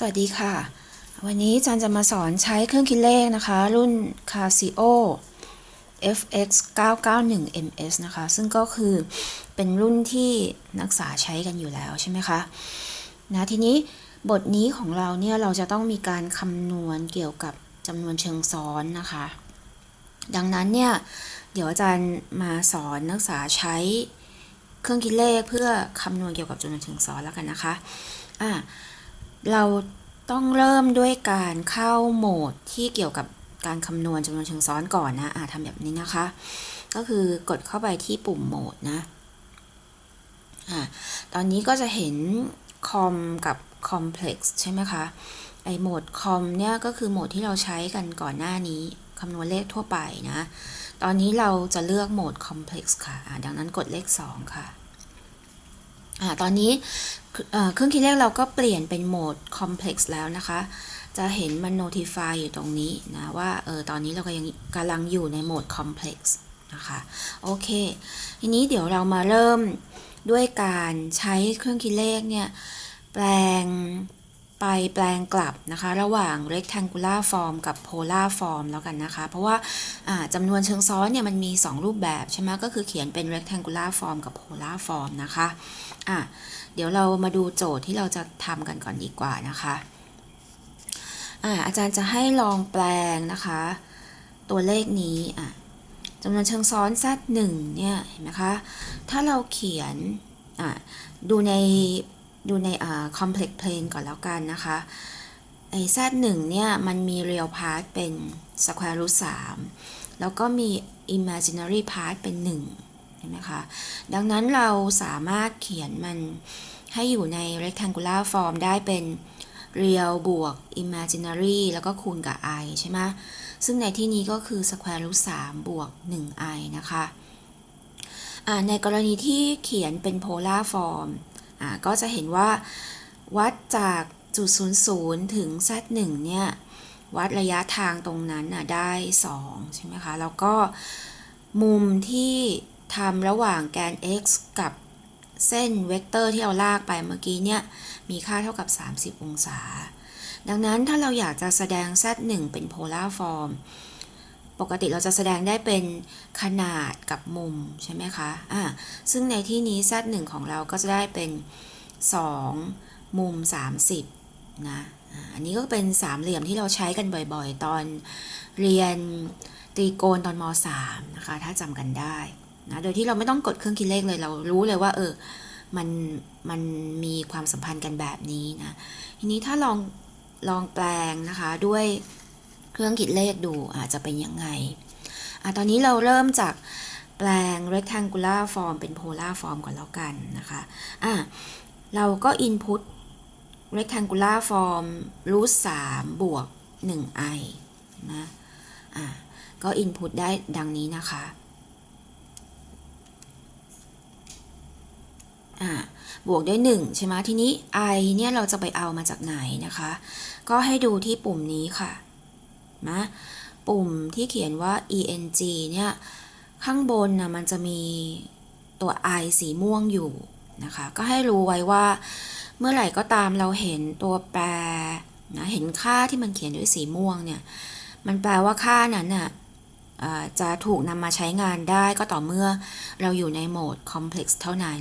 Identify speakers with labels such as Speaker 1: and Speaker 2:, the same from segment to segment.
Speaker 1: สวัสดีค่ะ วันนี้อาจารย์จะมาสอนใช้เครื่องคิดเลขนะคะ รุ่น Casio FX 991 MS นะคะ ซึ่งก็คือเป็นรุ่นที่นักศึกษาใช้กันอยู่แล้วใช่ไหมคะนะทีนี้บทนี้ของเราเนี่ย เราจะต้องมีการคำนวณเกี่ยวกับจำนวนเชิงซ้อนนะคะ ดังนั้นเนี่ย เดี๋ยวอาจารย์มาสอนนักศึกษาใช้เครื่องคิดเลขเพื่อคำนวณเกี่ยวกับจำนวนเชิงซ้อนแล้วกันนะคะอ่า เราต้องเริ่มด้วยการเข้าโหมดที่เกี่ยวกับการคำนวณจำนวนเชิงซ้อนก่อนนะอ่าทำแบบนี้นะคะ ก็คือกดเข้าไปที่ปุ่มโหมดนะอ่าตอนนี้ก็จะเห็นคอมกับ complex ใช่ไหมคะไอโหมดคอมเนี่ยก็คือโหมดที่เราใช้กันก่อนหน้านี้คำนวณเลขทั่วไปนะ ตอนนี้เราจะเลือกโหมด complex ค่ะะดังนั้นกดเลข 2 ค่ะ อ่าตอนนี้เครื่องคิดเลขเราก็เปลี่ยนเป็นโหมด complex แล้วนะคะ จะเห็นมัน notify อยู่ตรงนี้นะว่าเออตอนนี้เราก็ยังกำลังอยู่ในโหมด complex นะคะโอเค ทีนี้เดี๋ยวเรามาเริ่มด้วยการใช้เครื่องคิดเลขเนี่ยแปลง ไปแปลงกลับนะคะ ระหว่าง rectangular form กับ polar form แล้วกันนะคะ เพราะว่าจำนวนเชิงซ้อนเนี่ยมันมี 2 รูปแบบใช่ไหมก็คือเขียนเป็น rectangular form กับ polar form นะคะอะเดี๋ยวเรามาดูโจทย์ที่เราจะทำกันก่อนดีกว่านะคะอะอาจารย์จะให้ลองแปลงนะคะ ตัวเลขนี้อะจำนวนเชิงซ้อน z 1เนี่ยเห็นไหมคะ ถ้าเราเขียนอะดูใน ดูในอ่า complex plane ก่อนแล้วกันนะคะ ไอ้ z 1 เนี่ย มันมี real part เป็น square root 3 แล้วก็มี imaginary part เป็น 1 เห็นไหมคะ ดังนั้นเราสามารถเขียนมันให้อยู่ใน rectangular form ได้เป็น real บวก imaginary แล้วก็คูณกับ i ใช่ไหม ซึ่งในที่นี้ก็คือ square root 3บวก 1i นะคะ ในกรณีที่เขียนเป็น polar form ก็จะเห็นว่าวัดจากจุด00ถึง z1 เนี่ยวัดระยะทางตรงนั้นน่ะได้2ใช่ไหมคะ แล้วก็มุมที่ทำระหว่างแกน x กับเส้นเวกเตอร์ที่เราลากไปเมื่อกี้เนี่ยมีค่าเท่ากับ 30 องศา ดังนั้นถ้าเราอยากจะแสดง z1 เป็นโพลาร์ฟอร์ม ปกติเราจะแสดงได้เป็นขนาดกับมุมใช่ไหมคะอ่าซึ่งในที่นี้ z1 ของเราก็จะได้เป็น 2 มุม 30 นะ อันนี้ก็เป็นสามเหลี่ยมที่เราใช้กันบ่อยๆ ตอนเรียนตรีโกณตอนม .3 นะคะ ถ้าจำกันได้นะ โดยที่เราไม่ต้องกดเครื่องคิดเลขเลย เรารู้เลยว่า เออ มัน มันมีความสัมพันธ์กันแบบนี้นะ ทีนี้ถ้าลอง ลองแปลงนะคะด้วย เครื่องคิดเลขดูอาจจะเป็นยังไงอะตอนนี้เราเริ่มจากแปลง rectangular form เป็น polar form ก่อนแล้วกันนะคะอะเราก็ input rectangular form root 3บวก 1i นะอะก็ input ได้ดังนี้นะคะอะบวกด้วย 1 ใช่ไหมทีนี้ i เนี่ยเราจะไปเอามาจากไหนนะคะ ก็ให้ดูที่ปุ่มนี้ค่ะ นะปุ่มที่เขียนว่า eng เนี่ยข้างบนนะมันจะมีตัว i สีม่วงอยู่นะคะก็ให้รู้ไว้ว่าเมื่อไหร่ก็ตามเราเห็นตัวแปรนะเห็นค่าที่มันเขียนด้วยสีม่วงเนี่ยมันแปลว่าค่านั้นน่ะจะถูกนำมาใช้งานได้ก็ต่อเมื่อเราอยู่ในโหมด complex เท่านั้น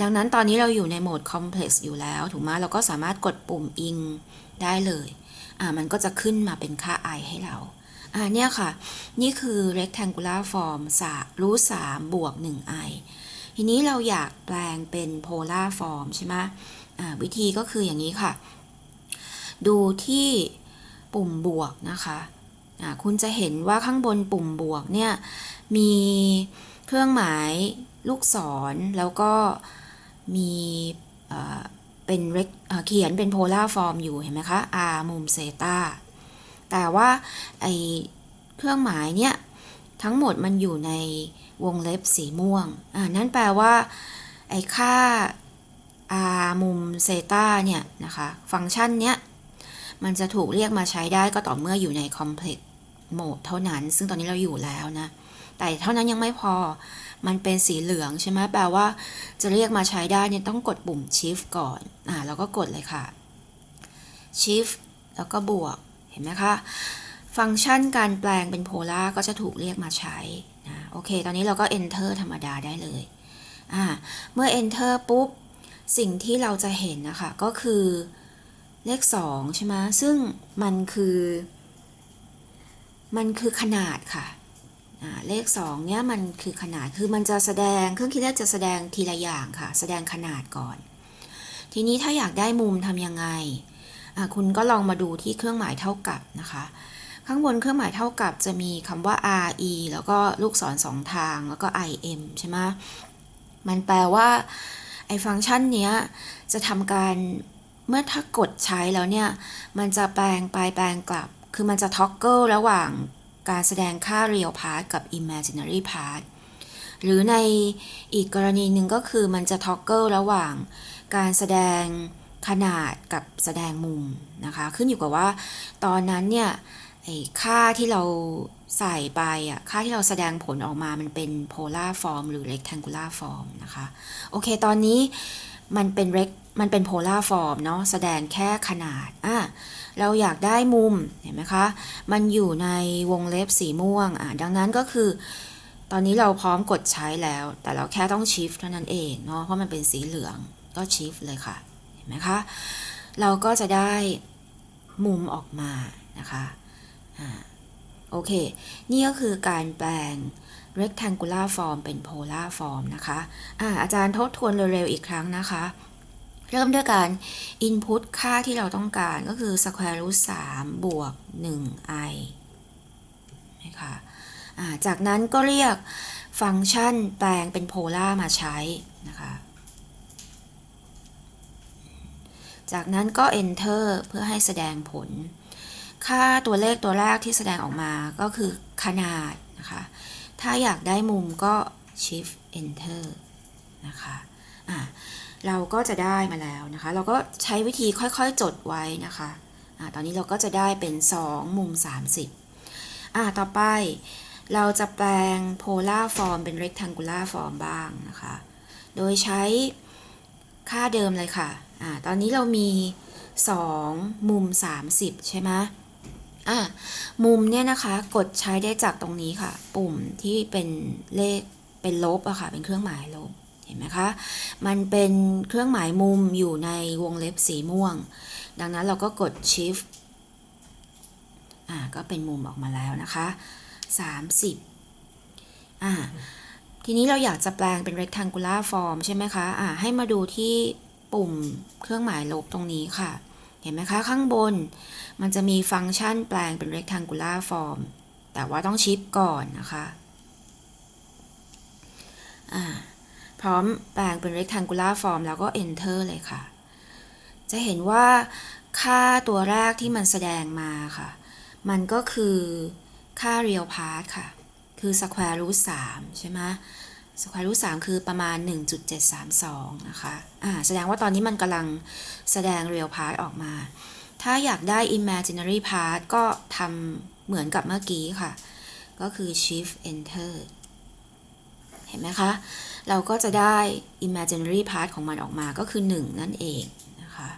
Speaker 1: ดังนั้นตอนนี้เราอยู่ในโหมด complex อยู่แล้ว ถูกไหมเราก็สามารถกดปุ่ม ing ได้เลย มันก็จะขึ้นมาเป็นค่า i ให้เราอ่าเนี่ยค่ะ นี่คือ rectangular form รูท3บวก 1i ทีนี้เราอยากแปลงเป็น polar form ใช่ไหมอ่าวิธีก็คืออย่างนี้ค่ะ ดูที่ปุ่มบวกนะคะอ่าคุณจะเห็นว่าข้างบนปุ่มบวกเนี่ย มีเครื่องหมายลูกศรแล้วก็มี เป็นเขียนเป็น polar form อยู่เห็นไหมคะ r มุมเซตาแต่ว่าไอเครื่องหมายเนี่ยทั้งหมดมันอยู่ในวงเล็บสีม่วง อ่า นั่นแปลว่า ไอค่า r มุมเซตาเนี่ยนะคะ ฟังก์ชันเนี้ย มันจะถูกเรียกมาใช้ได้ก็ต่อเมื่ออยู่ใน complex mode เท่านั้น ซึ่งตอนนี้เราอยู่แล้วนะ แต่เท่านั้นยังไม่พอ มันเป็นสีเหลืองใช่ไหมแปลว่าจะเรียกมาใช้ได้เนี่ยต้องกดปุ่ม shift ก่อนอ่าเราก็กดเลยค่ะ shift แล้วก็บวกเห็นไหมคะฟังก์ชันการแปลงเป็นโพลาร์ก็จะถูกเรียกมาใช้นะโอเค ตอนนี้เราก็ enter ธรรมดาได้เลยอ่าเมื่อ enter ปุ๊บ สิ่งที่เราจะเห็นนะคะ ก็คือเลข 2 ใช่ไหมซึ่งมันคือ มันคือขนาดค่ะ เลข 2 เนี้ยมันคือขนาดคือมันจะแสดงเครื่องคิดเลขจะแสดงทีละอย่างค่ะ แสดงขนาดก่อน ทีนี้ถ้าอยากได้มุมทำยังไง คุณก็ลองมาดูที่เครื่องหมายเท่ากับนะคะ ข้างบนเครื่องหมายเท่ากับจะมีคำว่า re แล้วก็ลูกศรสองทางแล้วก็ im ใช่ไหมมันแปลว่าไอ้ฟังก์ชันเนี้ยจะทำการเมื่อถ้ากดใช้แล้วเนี่ย มันจะแปลงไปแปลงกลับ คือมันจะท็อกเกิลระหว่าง การแสดงค่า real part กับ imaginary part หรือในอีกกรณีหนึ่งก็คือมันจะท็อกเกิลระหว่างการแสดงขนาดกับแสดงมุมนะคะ ขึ้นอยู่กับว่าตอนนั้นเนี่ยไอ้ค่าที่เราใส่ไปอะค่าที่เราแสดงผลออกมามันเป็น polar form หรือ rectangular form นะคะ โอเค ตอนนี้ มันเป็น rect มันเป็น polar form เนาะแสดงแค่ขนาดอะเราอยากได้มุมเห็นไหมคะ มันอยู่ในวงเล็บสีม่วงอะดังนั้นก็คือ ตอนนี้เราพร้อมกดใช้แล้ว แต่เราแค่ต้อง shift เท่านั้นเองเนาะเพราะมันเป็นสีเหลืองก็ shift เลยค่ะ เห็นไหมคะ เราก็จะได้มุมออกมานะคะอ่าโอเค นี่ก็คือการแปลง rectangular form เป็น polar form นะคะอาอาจารย์ทบทวนเร็วๆอีกครั้งนะคะ เริ่มด้วยการ input ค่าที่เราต้องการก็คือ square root 3บวก 1i นะคะอ่าจากนั้นก็เรียกฟังก์ชันแปลงเป็น polar มาใช้นะคะ จากนั้นก็ enter เพื่อให้แสดงผล ค่าตัวเลขตัวแรกที่แสดงออกมาก็คือขนาดนะคะ ถ้าอยากได้มุมก็ shift enter นะคะอะเราก็จะได้มาแล้วนะคะ เราก็ใช้วิธีค่อยๆจดไว้นะคะอะตอนนี้เราก็จะได้เป็น 2 มุม 30อะต่อไปเราจะแปลง polar form เป็น rectangular form บ้างนะคะ โดยใช้ค่าเดิมเลยค่ะอะตอนนี้เรามี 2 มุม 30 ใช่ไหม อะมุมเนี่ยนะคะกดใช้ได้จากตรงนี้ค่ะ ปุ่มที่เป็นเลขเป็นลบอะค่ะ เป็นเครื่องหมายลบเห็นไหมคะ มันเป็นเครื่องหมายมุมอยู่ในวงเล็บสีม่วง ดังนั้นเราก็กด shift อ่าก็เป็นมุมออกมาแล้วนะคะ 30อ่าทีนี้เราอยากจะแปลงเป็น rectangular form ใช่ไหมคะอ่าให้มาดูที่ปุ่มเครื่องหมายลบตรงนี้ค่ะ เห็นไหมคะ ข้างบน มันจะมีฟังก์ชันแปลงเป็น rectangular form แต่ว่าต้องชิปก่อนนะคะพร้อมแปลงเป็น rectangular form แล้วก็ enter เลยค่ะ จะเห็นว่าค่าตัวแรกที่มันแสดงมาค่ะ มันก็คือค่า real part ค่ะ คือ square root 3 ใช่ไหม square root 3คือประมาณ 1.732 นะคะอ่าแสดงว่าตอนนี้มันกำลังแสดง real part ออกมา ถ้าอยากได้ imaginary part ก็ทำเหมือนกับเมื่อกี้ค่ะ ก็คือ shift enter เห็นไหมคะ เราก็จะได้ imaginary part ของมันออกมาก็คือ 1 นั่นเองนะคะ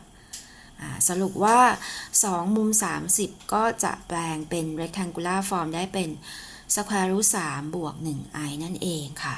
Speaker 1: อ่าสรุปว่า 2 มุม 30 ก็จะแปลงเป็น rectangular form ได้เป็น square root 3บวก 1i นั่นเองค่ะ